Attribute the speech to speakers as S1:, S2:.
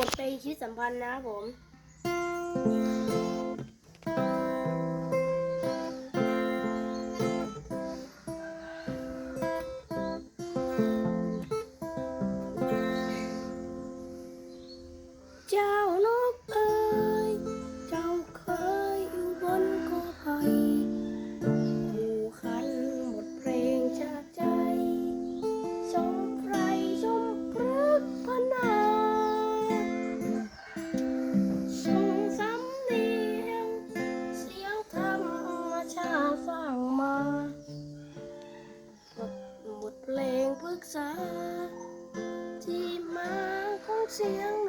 S1: มดไปชีวิตสัมพันธ์นะครับผมเจ้า สร้างมาหมดเพลงปรึกษา ที่มาของเสียง